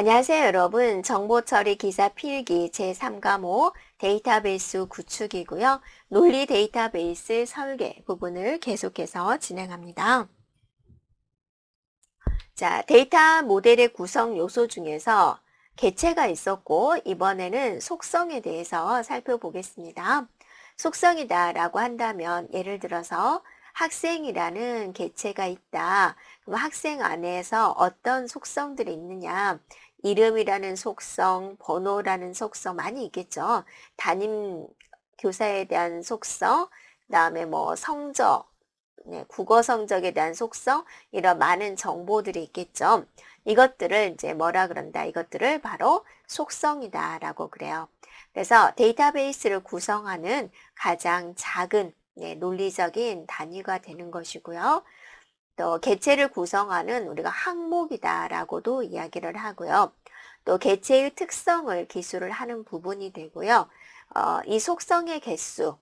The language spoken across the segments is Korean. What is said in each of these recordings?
안녕하세요, 여러분. 정보처리 기사 필기 제3과목 데이터베이스 구축이고요. 논리 데이터베이스 설계 부분을 계속해서 진행합니다. 자, 데이터 모델의 구성 요소 중에서 개체가 있었고, 이번에는 속성에 대해서 살펴보겠습니다. 속성이다 라고 한다면, 예를 들어서 학생이라는 개체가 있다. 그럼 학생 안에서 어떤 속성들이 있느냐? 이름이라는 속성, 번호라는 속성 많이 있겠죠. 담임 교사에 대한 속성, 그다음에 뭐 성적, 네, 국어 성적에 대한 속성, 이런 많은 정보들이 있겠죠. 이것들을 이제 뭐라 그런다? 이것들을 바로 속성이다라고 그래요. 그래서 데이터베이스를 구성하는 가장 작은 네, 논리적인 단위가 되는 것이고요. 또 개체를 구성하는 우리가 항목이다라고도 이야기를 하고요. 또 개체의 특성을 기술을 하는 부분이 되고요. 어, 이 속성의 개수,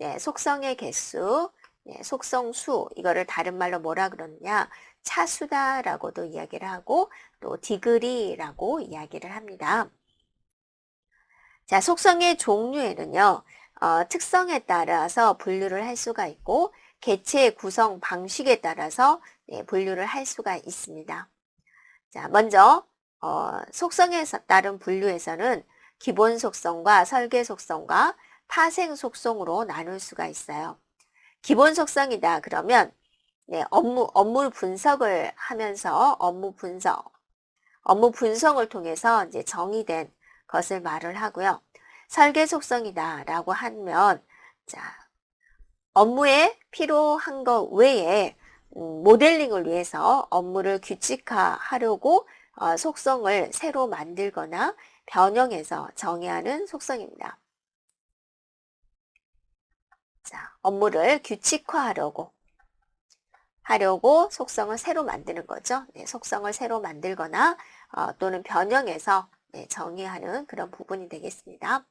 네, 속성의 개수, 네, 속성수 이거를 다른 말로 뭐라 그러느냐 차수다라고도 이야기를 하고 또 디그리라고 이야기를 합니다. 자, 속성의 종류에는요. 어, 특성에 따라서 분류를 할 수가 있고 개체의 구성 방식에 따라서 네, 분류를 할 수가 있습니다. 자, 먼저 어, 속성에 따른 분류에서는 기본 속성과 설계 속성과 파생 속성으로 나눌 수가 있어요. 기본 속성이다 그러면 네, 업무 업무 분석을 하면서 업무 분석 업무 분석을 통해서 이제 정의된 것을 말을 하고요. 설계 속성이다라고 하면 자 업무에 필요한 것 외에 음, 모델링을 위해서 업무를 규칙화하려고 어, 속성을 새로 만들거나 변형해서 정의하는 속성입니다. 자, 업무를 규칙화하려고 하려고 속성을 새로 만드는 거죠. 네, 속성을 새로 만들거나 어, 또는 변형해서 네, 정의하는 그런 부분이 되겠습니다.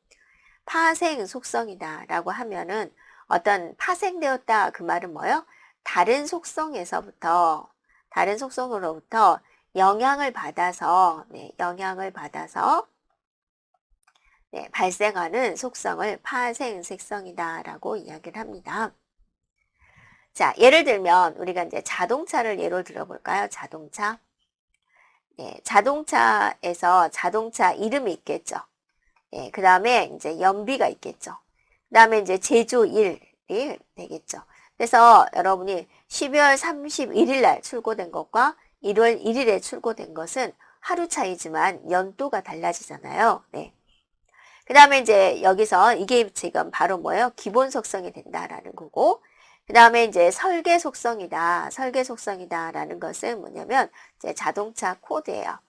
파생 속성이다 라고 하면은 어떤 파생되었다 그 말은 뭐요? 다른 속성에서부터 다른 속성으로부터 영향을 받아서 네, 영향을 받아서 네, 발생하는 속성을 파생 색성이다라고 이야기를 합니다. 자, 예를 들면 우리가 이제 자동차를 예로 들어볼까요? 자동차. 네, 자동차에서 자동차 이름이 있겠죠. 네, 그 다음에 이제 연비가 있겠죠. 그 다음에 이제 제조일이 되겠죠. 그래서 여러분이 12월 31일 날 출고된 것과 1월 1일에 출고된 것은 하루 차이지만 연도가 달라지잖아요. 네. 그 다음에 이제 여기서 이게 지금 바로 뭐예요? 기본 속성이 된다라는 거고, 그 다음에 이제 설계 속성이다, 설계 속성이다 라는 것은 뭐냐면 이제 자동차 코드예요.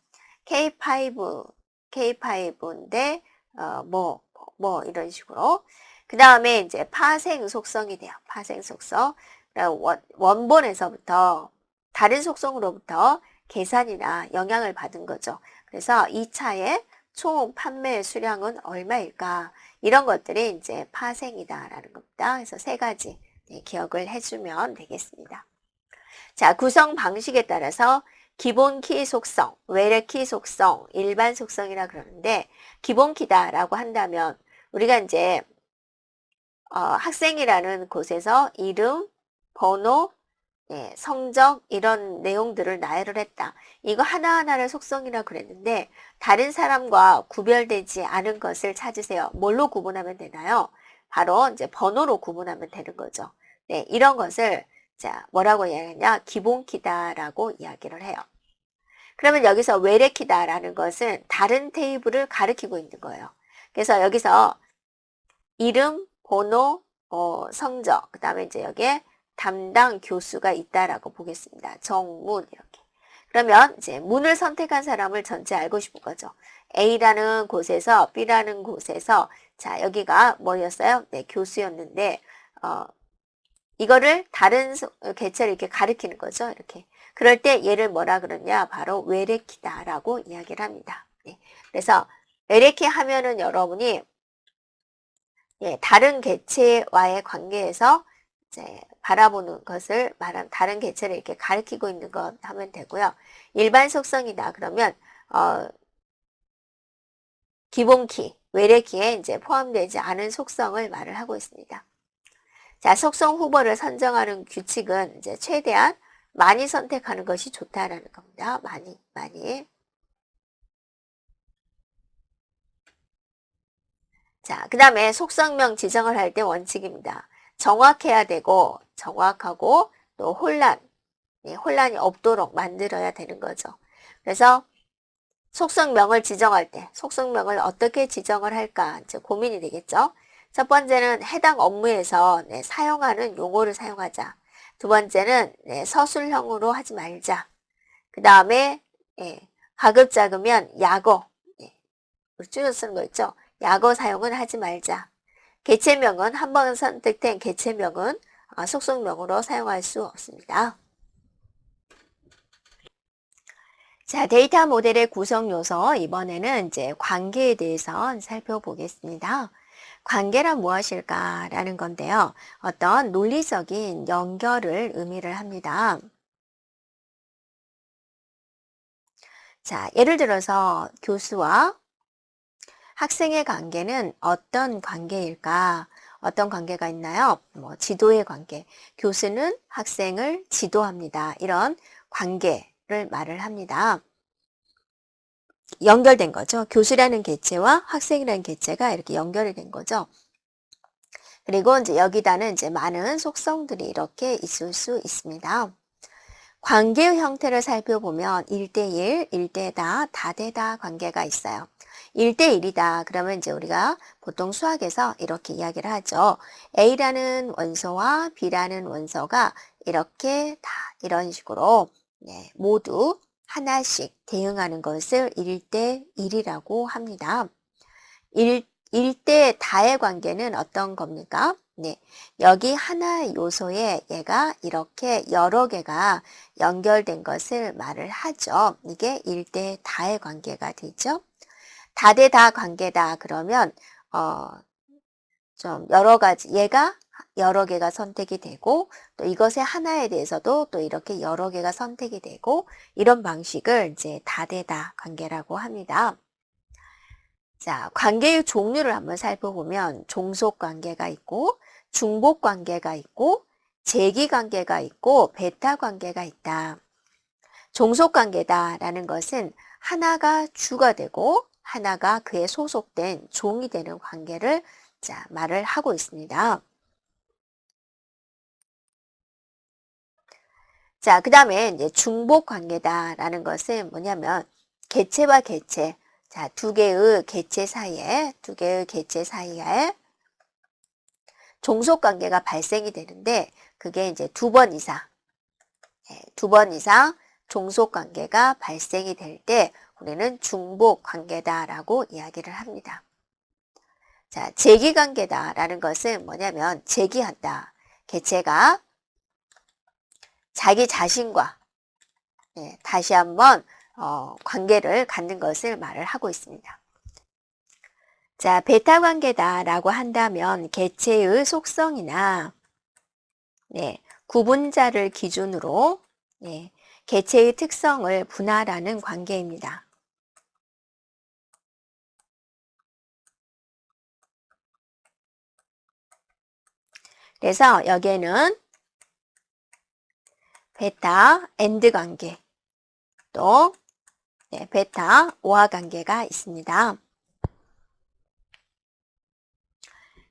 K5, K5인데 어, 뭐, 뭐 이런 식으로. 그 다음에 이제 파생 속성이 돼요. 파생 속성. 원, 원본에서부터 다른 속성으로부터 계산이나 영향을 받은 거죠. 그래서 이 차의 총 판매 수량은 얼마일까? 이런 것들이 이제 파생이다라는 겁니다. 그래서 세 가지 네, 기억을 해주면 되겠습니다. 자, 구성 방식에 따라서 기본 키 속성, 외래 키 속성, 일반 속성이라 그러는데 기본 키다라고 한다면 우리가 이제 어, 학생이라는 곳에서 이름, 번호, 네, 성적 이런 내용들을 나열을 했다. 이거 하나하나를 속성이라 그랬는데 다른 사람과 구별되지 않은 것을 찾으세요. 뭘로 구분하면 되나요? 바로 이제 번호로 구분하면 되는 거죠. 네, 이런 것을 자 뭐라고 이야기하냐? 기본키다라고 이야기를 해요. 그러면 여기서 외래키다라는 것은 다른 테이블을 가리키고 있는 거예요. 그래서 여기서 이름, 번호, 어, 성적, 그 다음에 이제 여기에 담당 교수가 있다라고 보겠습니다. 정문 이렇게. 그러면 이제 문을 선택한 사람을 전체 알고 싶은 거죠. A라는 곳에서 B라는 곳에서 자 여기가 뭐였어요? 네 교수였는데 어 이거를 다른 개체를 이렇게 가리키는 거죠. 이렇게. 그럴 때 얘를 뭐라 그러냐? 바로 외래키다라고 이야기를 합니다. 네. 그래서 외래키 하면은 여러분이 예, 다른 개체와의 관계에서 이제 바라보는 것을 말한 다른 개체를 이렇게 가리키고 있는 것 하면 되고요. 일반 속성이다 그러면 어, 기본키, 외래키에 이제 포함되지 않은 속성을 말을 하고 있습니다. 자, 속성 후보를 선정하는 규칙은 이제 최대한 많이 선택하는 것이 좋다라는 겁니다. 많이, 많이. 자, 그 다음에 속성명 지정을 할 때 원칙입니다. 정확해야 되고, 정확하고, 또 혼란, 예, 혼란이 없도록 만들어야 되는 거죠. 그래서 속성명을 지정할 때, 속성명을 어떻게 지정을 할까, 이제 고민이 되겠죠. 첫 번째는 해당 업무에서 네, 사용하는 용어를 사용하자. 두 번째는 네, 서술형으로 하지 말자. 그 다음에 예, 가급적이면 약어, 예, 줄여 쓰는 거 있죠. 약어 사용은 하지 말자. 개체명은 한 번 선택된 개체명은 아, 속성명으로 사용할 수 없습니다. 자, 데이터 모델의 구성 요소 이번에는 이제 관계에 대해서 살펴보겠습니다. 관계란 무엇일까라는 건데요. 어떤 논리적인 연결을 의미를 합니다. 자, 예를 들어서 교수와 학생의 관계는 어떤 관계일까? 어떤 관계가 있나요? 뭐 지도의 관계. 교수는 학생을 지도합니다. 이런 관계를 말을 합니다. 연결된 거죠. 교수라는 개체와 학생이라는 개체가 이렇게 연결이 된 거죠. 그리고 이제 여기다는 이제 많은 속성들이 이렇게 있을 수 있습니다. 관계의 형태를 살펴보면 1대1, 1대다, 다대다 관계가 있어요. 1대1이다. 그러면 이제 우리가 보통 수학에서 이렇게 이야기를 하죠. A라는 원소와 B라는 원소가 이렇게 다 이런 식으로 네, 모두 하나씩 대응하는 것을 1대 1이라고 합니다. 1, 1대 다의 관계는 어떤 겁니까? 네. 여기 하나의 요소에 얘가 이렇게 여러 개가 연결된 것을 말을 하죠. 이게 1대 다의 관계가 되죠. 다대 다 관계다 그러면 어, 좀 여러 가지 얘가 여러 개가 선택이 되고 또 이것의 하나에 대해서도 또 이렇게 여러 개가 선택이 되고 이런 방식을 이제 다대다 관계라고 합니다. 자, 관계의 종류를 한번 살펴보면 종속 관계가 있고 중복 관계가 있고 재기 관계가 있고 베타 관계가 있다. 종속 관계다라는 것은 하나가 주가 되고 하나가 그에 소속된 종이 되는 관계를 자, 말을 하고 있습니다. 자, 그 다음에 이제 중복 관계다라는 것은 뭐냐면 개체와 개체, 자, 두 개의 개체 사이에, 두 개의 개체 사이에 종속 관계가 발생이 되는데 그게 이제 두 번 이상, 예, 두번 이상 종속 관계가 발생이 될 때 우리는 중복 관계다라고 이야기를 합니다. 자, 재기 관계다라는 것은 뭐냐면 재기한다. 개체가 자기 자신과 예, 다시 한번 어, 관계를 갖는 것을 말을 하고 있습니다. 자, 베타 관계다라고 한다면 개체의 속성이나 네, 구분자를 기준으로 네, 개체의 특성을 분할하는 관계입니다. 그래서 여기에는 베타 엔드 관계 또 네, 베타 오화 관계가 있습니다.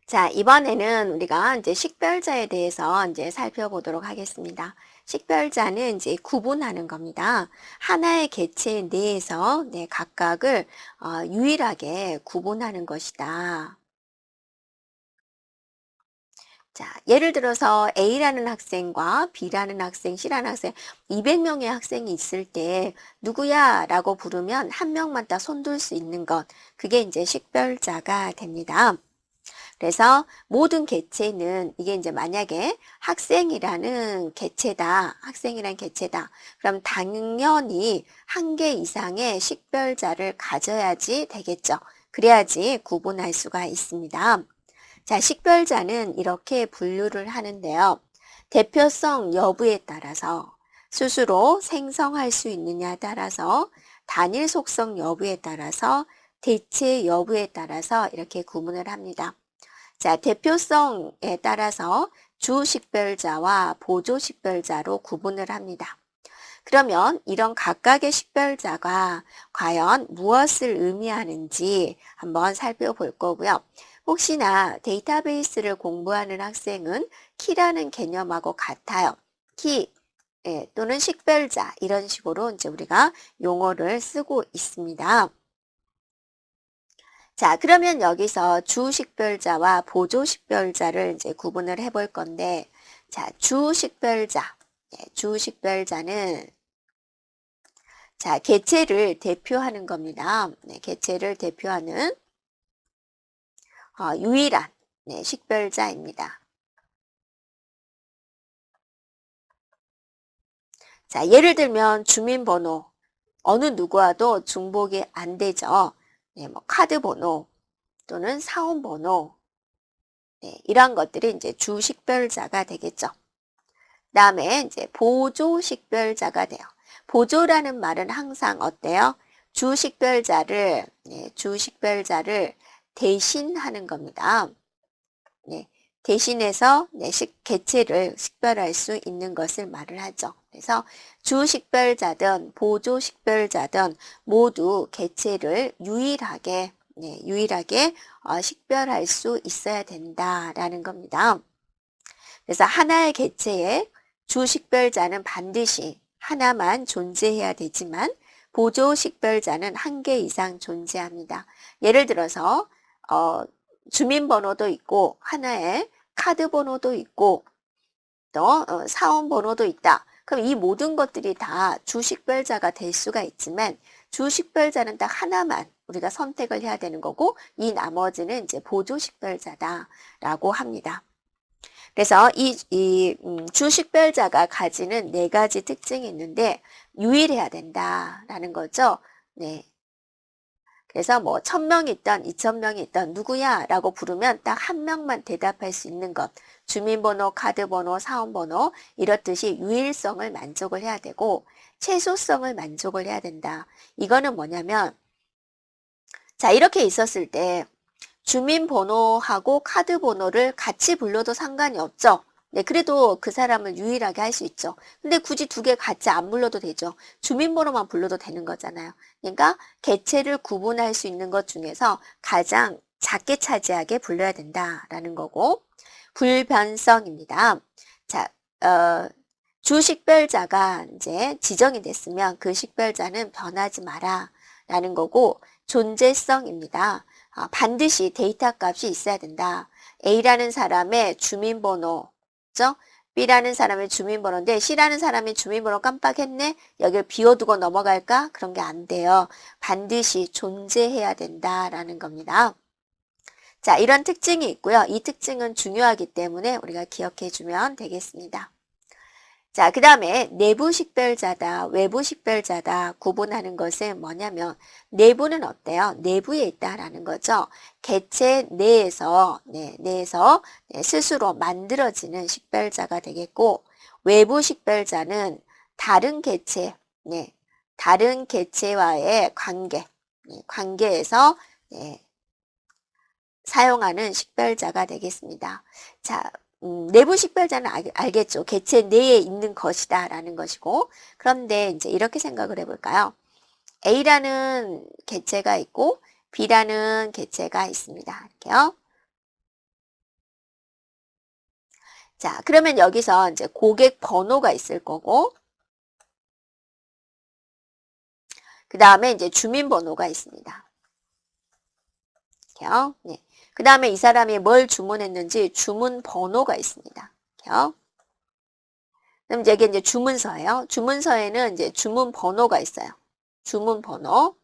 자, 이번에는 우리가 이제 식별자에 대해서 이제 살펴보도록 하겠습니다. 식별자는 이제 구분하는 겁니다. 하나의 개체 내에서 네, 각각을 어, 유일하게 구분하는 것이다. 자, 예를 들어서 A라는 학생과 B라는 학생, C라는 학생, 200명의 학생이 있을 때 누구야? 라고 부르면 한 명만 다 손들 수 있는 것. 그게 이제 식별자가 됩니다. 그래서 모든 개체는 이게 이제 만약에 학생이라는 개체다. 학생이란 개체다. 그럼 당연히 한 개 이상의 식별자를 가져야지 되겠죠. 그래야지 구분할 수가 있습니다. 자, 식별자는 이렇게 분류를 하는데요. 대표성 여부에 따라서 스스로 생성할 수 있느냐에 따라서 단일 속성 여부에 따라서 대체 여부에 따라서 이렇게 구분을 합니다. 자, 대표성에 따라서 주식별자와 보조식별자로 구분을 합니다. 그러면 이런 각각의 식별자가 과연 무엇을 의미하는지 한번 살펴볼 거고요. 혹시나 데이터베이스를 공부하는 학생은 키라는 개념하고 같아요. 키 예, 또는 식별자 이런 식으로 이제 우리가 용어를 쓰고 있습니다. 자, 그러면 여기서 주식별자와 보조식별자를 이제 구분을 해볼 건데, 자, 주식별자, 예, 주식별자는 자, 개체를 대표하는 겁니다. 네, 개체를 대표하는 어, 유일한 네, 식별자입니다. 자, 예를 들면 주민번호 어느 누구와도 중복이 안 되죠. 네, 뭐 카드 번호 또는 사원 번호 네, 이런 것들이 이제 주식별자가 되겠죠. 다음에 이제 보조식별자가 돼요. 보조라는 말은 항상 어때요? 주식별자를 네, 주식별자를 대신하는 겁니다. 네, 대신해서 네, 식, 개체를 식별할 수 있는 것을 말을 하죠. 그래서 주식별자든 보조식별자든 모두 개체를 유일하게 네, 유일하게 어, 식별할 수 있어야 된다라는 겁니다. 그래서 하나의 개체에 주식별자는 반드시 하나만 존재해야 되지만 보조식별자는 한 개 이상 존재합니다. 예를 들어서 어, 주민번호도 있고 하나의 카드 번호도 있고 또 어, 사원 번호도 있다. 그럼 이 모든 것들이 다 주식별자가 될 수가 있지만 주식별자는 딱 하나만 우리가 선택을 해야 되는 거고 이 나머지는 이제 보조식별자다라고 합니다. 그래서 이, 이 음, 주식별자가 가지는 네 가지 특징이 있는데 유일해야 된다라는 거죠. 네. 그래서 뭐 천명 있던 이천 명이 있던 누구야 라고 부르면 딱 한 명만 대답할 수 있는 것 주민번호, 카드번호, 사원번호 이렇듯이 유일성을 만족을 해야 되고 최소성을 만족을 해야 된다. 이거는 뭐냐면 자 이렇게 있었을 때 주민번호하고 카드번호를 같이 불러도 상관이 없죠. 네, 그래도 그 사람을 유일하게 할 수 있죠. 근데 굳이 두 개 같이 안 불러도 되죠. 주민번호만 불러도 되는 거잖아요. 그러니까 개체를 구분할 수 있는 것 중에서 가장 작게 차지하게 불러야 된다라는 거고 불변성입니다. 자, 어, 주 식별자가 이제 지정이 됐으면 그 식별자는 변하지 마라 라는 거고 존재성입니다. 어, 반드시 데이터 값이 있어야 된다. A라는 사람의 주민번호 죠 B라는 사람의 주민번호인데 C라는 사람의 주민번호 깜빡했네? 여기를 비워두고 넘어갈까? 그런 게 안 돼요. 반드시 존재해야 된다라는 겁니다. 자, 이런 특징이 있고요. 이 특징은 중요하기 때문에 우리가 기억해 주면 되겠습니다. 자, 그 다음에 내부 식별자다, 외부 식별자다 구분하는 것은 뭐냐면 내부는 어때요? 내부에 있다라는 거죠. 개체 내에서 네, 내에서 네, 스스로 만들어지는 식별자가 되겠고 외부 식별자는 다른 개체, 네, 다른 개체와의 관계, 네, 관계에서 네, 사용하는 식별자가 되겠습니다. 자, 음, 내부 식별자는 알, 겠죠 개체 내에 있는 것이다 라는 것이고 그런데 이제 이렇게 생각을 해볼까요? A라는 개체가 있고 B라는 개체가 있습니다. 이렇게요. 자, 그러면 여기서 이제 고객 번호가 있을 거고 그 다음에 이제 주민번호가 있습니다. 이렇게요. 네. 그 다음에 이 사람이 뭘 주문했는지 주문 번호가 있습니다. 그럼 이게 이제 주문서예요. 주문서에는 이제 주문 번호가 있어요. 주문 번호.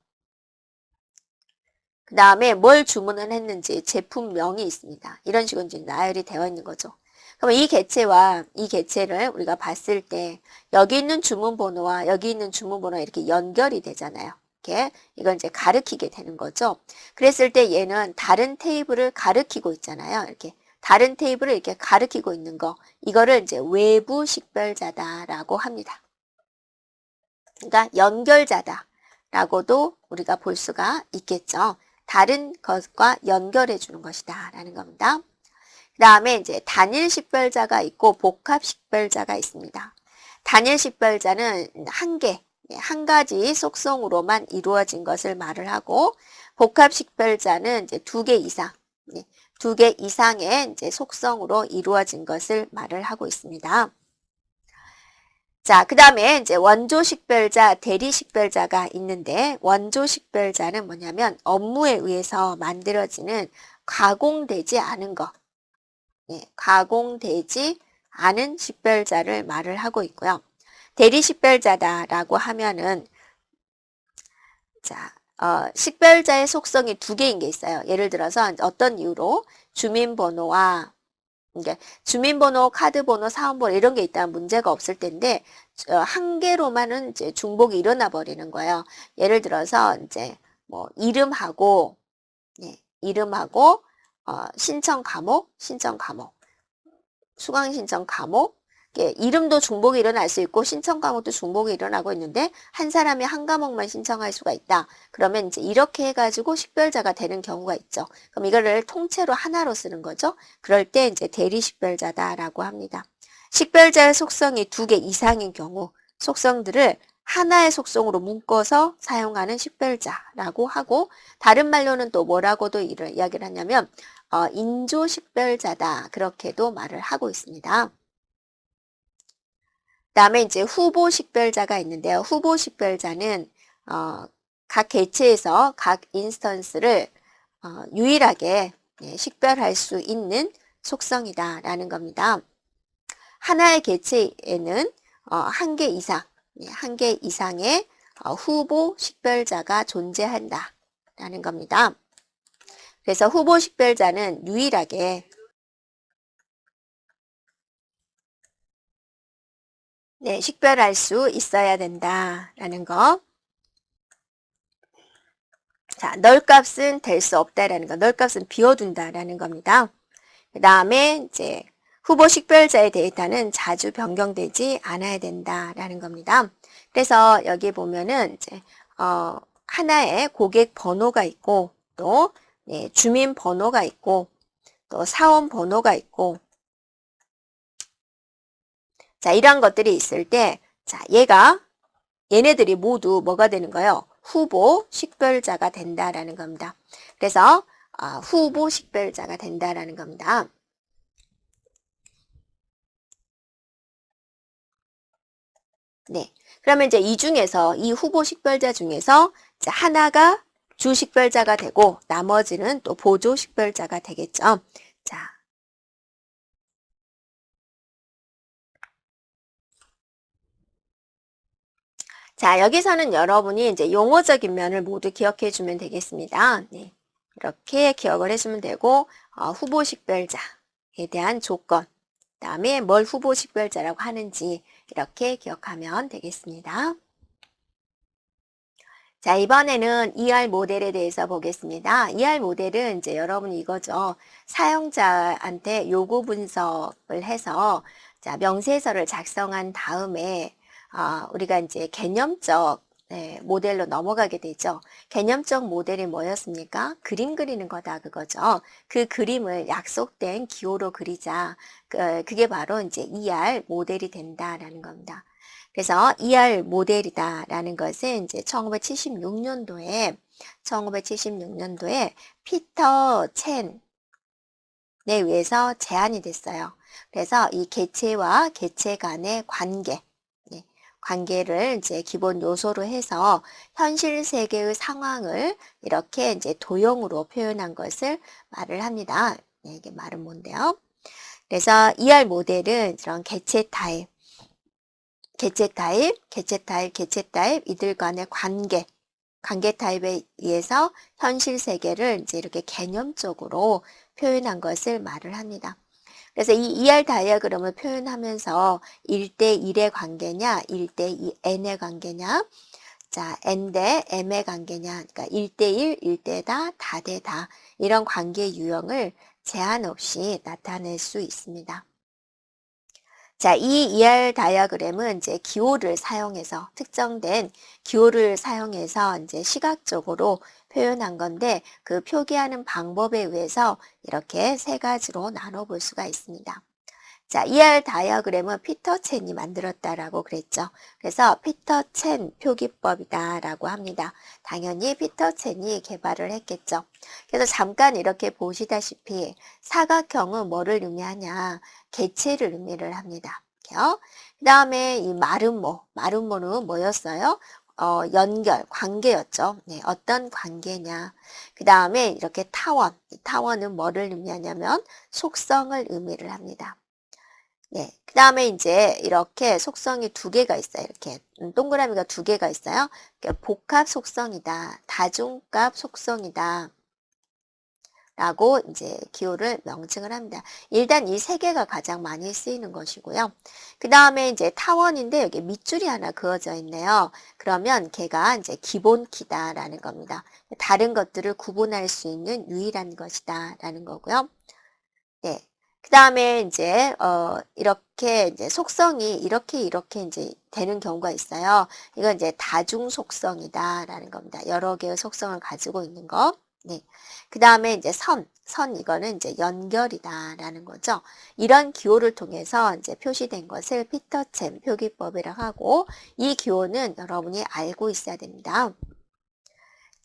그 다음에 뭘 주문을 했는지 제품명이 있습니다. 이런 식으로 이제 나열이 되어 있는 거죠. 그럼 이 개체와 이 개체를 우리가 봤을 때 여기 있는 주문 번호와 여기 있는 주문 번호 이렇게 연결이 되잖아요. 이렇게 이걸 이제 가르키게 되는 거죠. 그랬을 때 얘는 다른 테이블을 가르키고 있잖아요. 이렇게 다른 테이블을 이렇게 가르키고 있는 거 이거를 이제 외부 식별자다라고 합니다. 그러니까 연결자다라고도 우리가 볼 수가 있겠죠. 다른 것과 연결해 주는 것이다. 라는 겁니다. 그 다음에 이제 단일 식별자가 있고 복합 식별자가 있습니다. 단일 식별자는 한 개, 네, 한 가지 속성으로만 이루어진 것을 말을 하고 복합 식별자는 이제 두 개 이상, 네, 두개 이상의 이제 속성으로 이루어진 것을 말을 하고 있습니다. 자, 그 다음에 이제 원조 식별자, 대리 식별자가 있는데 원조 식별자는 뭐냐면 업무에 의해서 만들어지는 가공되지 않은 것, 예, 가공되지 않은 식별자를 말을 하고 있고요. 대리 식별자다라고 하면은 자, 어, 식별자의 속성이 두 개인 게 있어요. 예를 들어서 어떤 이유로 주민번호와 이게 주민번호, 카드번호, 사원번호 이런 게 있다면 문제가 없을 텐데 어, 한 개로만은 이제 중복이 일어나 버리는 거예요. 예를 들어서 이제 뭐 이름하고 예, 이름하고 어, 신청 과목, 신청 과목, 수강 신청 과목, 예, 이름도 중복이 일어날 수 있고 신청 과목도 중복이 일어나고 있는데 한 사람이 한 과목만 신청할 수가 있다. 그러면 이제 이렇게 해가지고 식별자가 되는 경우가 있죠. 그럼 이거를 통째로 하나로 쓰는 거죠. 그럴 때 이제 대리 식별자다라고 합니다. 식별자의 속성이 두 개 이상인 경우 속성들을 하나의 속성으로 묶어서 사용하는 식별자라고 하고 다른 말로는 또 뭐라고도 이야기를 하냐면 어, 인조 식별자다 그렇게도 말을 하고 있습니다. 다음에 이제 후보 식별자가 있는데요. 후보 식별자는 어, 각 개체에서 각 인스턴스를 어, 유일하게 예, 식별할 수 있는 속성이다라는 겁니다. 하나의 개체에는 어, 한개 이상, 예, 한개 이상의 어, 후보 식별자가 존재한다라는 겁니다. 그래서 후보 식별자는 유일하게 네, 식별할 수 있어야 된다라는 거. 자, 널 값은 될 수 없다라는 거. 널 값은 비워둔다라는 겁니다. 그 다음에 이제 후보 식별자의 데이터는 자주 변경되지 않아야 된다라는 겁니다. 그래서 여기 보면은 이제 어, 하나의 고객 번호가 있고 또 네, 주민 번호가 있고 또 사원 번호가 있고 자, 이러한 것들이 있을 때, 자, 얘가, 얘네들이 모두 뭐가 되는 거예요? 후보 식별자가 된다라는 겁니다. 그래서, 아, 후보 식별자가 된다라는 겁니다. 네. 그러면 이제 이 중에서, 이 후보 식별자 중에서, 하나가 주 식별자가 되고, 나머지는 또 보조 식별자가 되겠죠. 자, 자, 여기서는 여러분이 이제 용어적인 면을 모두 기억해 주면 되겠습니다. 네. 이렇게 기억을 해주면 되고, 어, 후보 식별자에 대한 조건, 그 다음에 뭘 후보 식별자라고 하는지 이렇게 기억하면 되겠습니다. 자, 이번에는 ER 모델에 대해서 보겠습니다. ER 모델은 이제 여러분 이거죠. 사용자한테 요구 분석을 해서 자, 명세서를 작성한 다음에 아, 우리가 이제 개념적 네, 모델로 넘어가게 되죠. 개념적 모델이 뭐였습니까? 그림 그리는 거다 그거죠. 그 그림을 약속된 기호로 그리자. 그, 그게 바로 이제 ER 모델이 된다라는 겁니다. 그래서 ER 모델이다라는 것은 이제 1976년도에 1976년도에 피터 첸에 의해서 제안이 됐어요. 그래서 이 개체와 개체 간의 관계 관계를 이제 기본 요소로 해서 현실 세계의 상황을 이렇게 이제 도형으로 표현한 것을 말을 합니다. 네, 이게 말은 뭔데요? 그래서 ER 모델은 이런 개체 타입, 개체 타입, 개체 타입, 개체 타입 이들 간의 관계, 관계 타입에 의해서 현실 세계를 이제 이렇게 개념적으로 표현한 것을 말을 합니다. 그래서 이 ER 다이어그램을 표현하면서 1대1의 관계냐, 1대2 N의 관계냐, 자, N 대 M의 관계냐, 그러니까 1대1, 1대다, 다대다, 이런 관계 유형을 제한 없이 나타낼 수 있습니다. 자, 이 ER 다이아그램은 이제 기호를 사용해서 특정된 기호를 사용해서 이제 시각적으로 표현한 건데 그 표기하는 방법에 의해서 이렇게 세 가지로 나눠 볼 수가 있습니다. 자, ER 다이어그램은 피터 첸이 만들었다라고 그랬죠. 그래서 피터 첸 표기법이다라고 합니다. 당연히 피터 첸이 개발을 했겠죠. 그래서 잠깐 이렇게 보시다시피 사각형은 뭐를 의미하냐? 개체를 의미를 합니다. 그 다음에 이 마름모, 마름모는 뭐였어요? 어, 연결, 관계였죠. 네, 어떤 관계냐. 그 다음에 이렇게 타원, 타원은 뭐를 의미하냐면 속성을 의미를 합니다. 네. 그 다음에 이제 이렇게 속성이 두 개가 있어요. 이렇게 음, 동그라미가 두 개가 있어요. 복합 속성이다. 다중값 속성이다. 라고 이제 기호를 명칭을 합니다. 일단 이 세 개가 가장 많이 쓰이는 것이고요. 그 다음에 이제 타원인데 여기 밑줄이 하나 그어져 있네요. 그러면 걔가 이제 기본 키다라는 겁니다. 다른 것들을 구분할 수 있는 유일한 것이다라는 거고요. 네. 그 다음에 이제 어 이렇게 이제 속성이 이렇게 이렇게 이제 되는 경우가 있어요. 이건 이제 다중 속성이다라는 겁니다. 여러 개의 속성을 가지고 있는 거. 네. 그 다음에 이제 선, 선 이거는 이제 연결이다라는 거죠. 이런 기호를 통해서 이제 표시된 것을 피터챔 표기법이라고 하고 이 기호는 여러분이 알고 있어야 됩니다.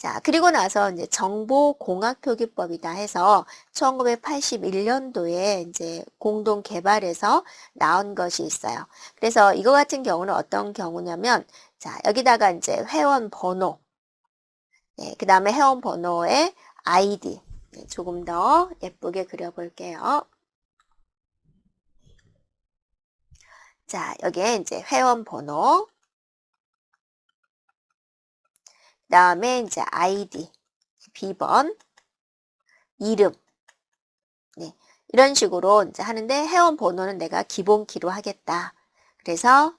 자, 그리고 나서 이제 정보공학표기법이다 해서 1981년도에 이제 공동 개발해서 나온 것이 있어요. 그래서 이거 같은 경우는 어떤 경우냐면, 자, 여기다가 이제 회원 번호, 네, 그 다음에 회원 번호의 아이디, 네, 조금 더 예쁘게 그려볼게요. 자, 여기에 이제 회원 번호, 다음에 이제 아이디, 비번, 이름. 네. 이런 식으로 이제 하는데 회원 번호는 내가 기본 키로 하겠다. 그래서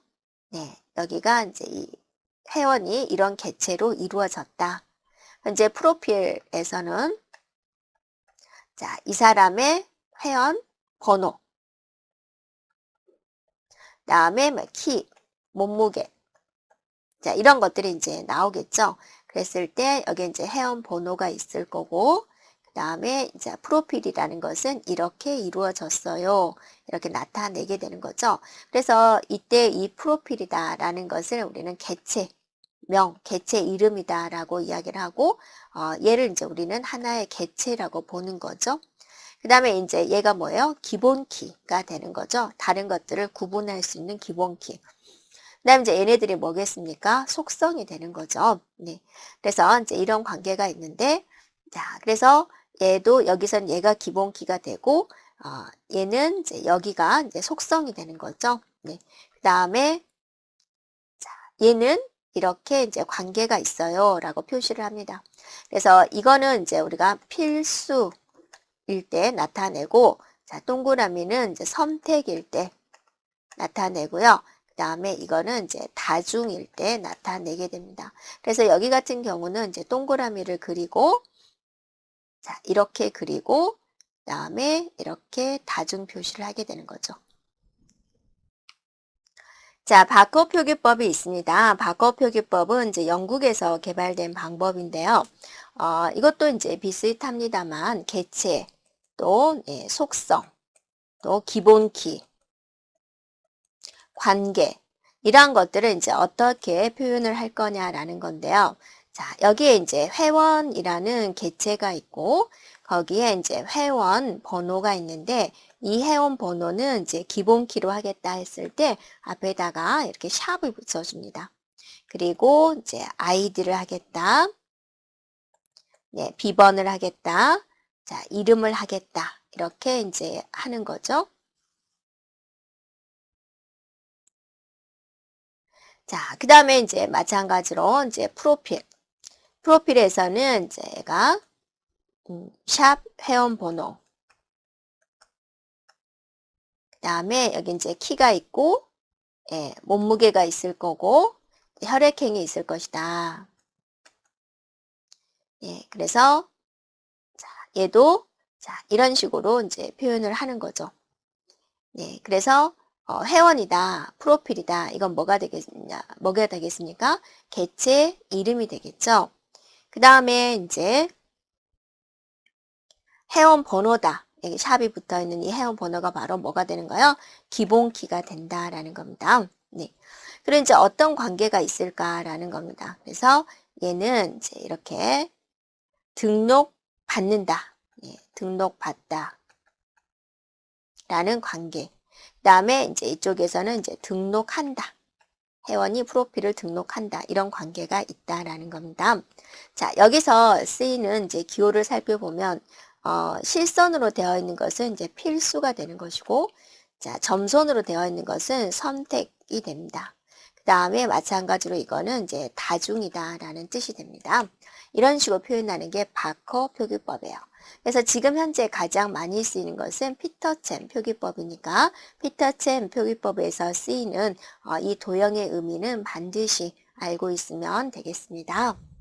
네, 여기가 이제 이 회원이 이런 개체로 이루어졌다. 현재 프로필에서는 자, 이 사람의 회원 번호. 다음에 뭐 키, 몸무게. 자, 이런 것들이 이제 나오겠죠. 그랬을 때 여기 이제 회원 번호가 있을 거고 그 다음에 이제 프로필이라는 것은 이렇게 이루어졌어요. 이렇게 나타내게 되는 거죠. 그래서 이때 이 프로필이다라는 것을 우리는 개체, 명, 개체 이름이다 라고 이야기를 하고 어, 얘를 이제 우리는 하나의 개체라고 보는 거죠. 그 다음에 이제 얘가 뭐예요? 기본 키가 되는 거죠. 다른 것들을 구분할 수 있는 기본 키. 그 다음에 이제 얘네들이 뭐겠습니까? 속성이 되는 거죠. 네. 그래서 이제 이런 관계가 있는데, 자, 그래서 얘도 여기선 얘가 기본키가 되고, 어, 얘는 이제 여기가 이제 속성이 되는 거죠. 네. 그 다음에, 자, 얘는 이렇게 이제 관계가 있어요. 라고 표시를 합니다. 그래서 이거는 이제 우리가 필수일 때 나타내고, 자, 동그라미는 이제 선택일 때 나타내고요. 그 다음에 이거는 이제 다중일 때 나타내게 됩니다. 그래서 여기 같은 경우는 이제 동그라미를 그리고 자 이렇게 그리고 그 다음에 이렇게 다중 표시를 하게 되는 거죠. 자, 바커 표기법이 있습니다. 바커 표기법은 이제 영국에서 개발된 방법인데요. 어, 이것도 이제 비슷합니다만 개체, 또 예, 속성, 또 기본키, 관계 이러한 것들을 이제 어떻게 표현을 할 거냐라는 건데요. 자, 여기에 이제 회원이라는 개체가 있고 거기에 이제 회원 번호가 있는데 이 회원 번호는 이제 기본 키로 하겠다 했을 때 앞에다가 이렇게 샵을 붙여줍니다. 그리고 이제 아이디를 하겠다. 네, 비번을 하겠다. 자, 이름을 하겠다. 이렇게 이제 하는 거죠. 자, 그 다음에 이제 마찬가지로 이제 프로필. 프로필에서는 제가 음, 샵 회원 번호. 다음에 여기 이제 키가 있고, 예, 몸무게가 있을 거고, 혈액형이 있을 것이다. 예, 그래서, 자, 얘도, 자, 이런 식으로 이제 표현을 하는 거죠. 네, 그래서 어, 회원이다, 프로필이다. 이건 뭐가 되겠냐? 뭐가 되겠습니까? 개체 이름이 되겠죠. 그 다음에 이제 회원 번호다. 여기 샵이 붙어 있는 이 회원 번호가 바로 뭐가 되는 거요? 기본키가 된다라는 겁니다. 네. 그리고 이제 어떤 관계가 있을까라는 겁니다. 그래서 얘는 이제 이렇게 등록 받는다. 예, 등록 받다. 라는 관계. 그 다음에 이제 이쪽에서는 이제 등록한다. 회원이 프로필을 등록한다. 이런 관계가 있다라는 겁니다. 자, 여기서 쓰이는 이제 기호를 살펴보면, 어, 실선으로 되어 있는 것은 이제 필수가 되는 것이고, 자, 점선으로 되어 있는 것은 선택이 됩니다. 그 다음에 마찬가지로 이거는 이제 다중이다 라는 뜻이 됩니다. 이런 식으로 표현하는 게 바커 표기법이에요. 그래서 지금 현재 가장 많이 쓰이는 것은 피터첸 표기법이니까 피터첸 표기법에서 쓰이는 어, 이 도형의 의미는 반드시 알고 있으면 되겠습니다.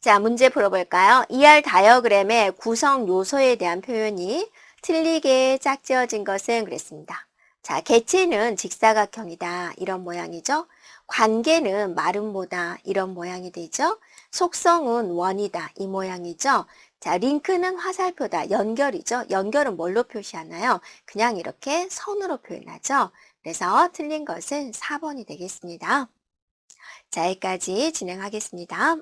자, 문제 풀어볼까요? ER 다이어그램의 구성 요소에 대한 표현이 틀리게 짝지어진 것은 그랬습니다. 자, 개체는 직사각형이다. 이런 모양이죠. 관계는 마름모다. 이런 모양이 되죠. 속성은 원이다. 이 모양이죠. 자, 링크는 화살표다. 연결이죠. 연결은 뭘로 표시하나요? 그냥 이렇게 선으로 표현하죠. 그래서 틀린 것은 4번이 되겠습니다. 자, 여기까지 진행하겠습니다.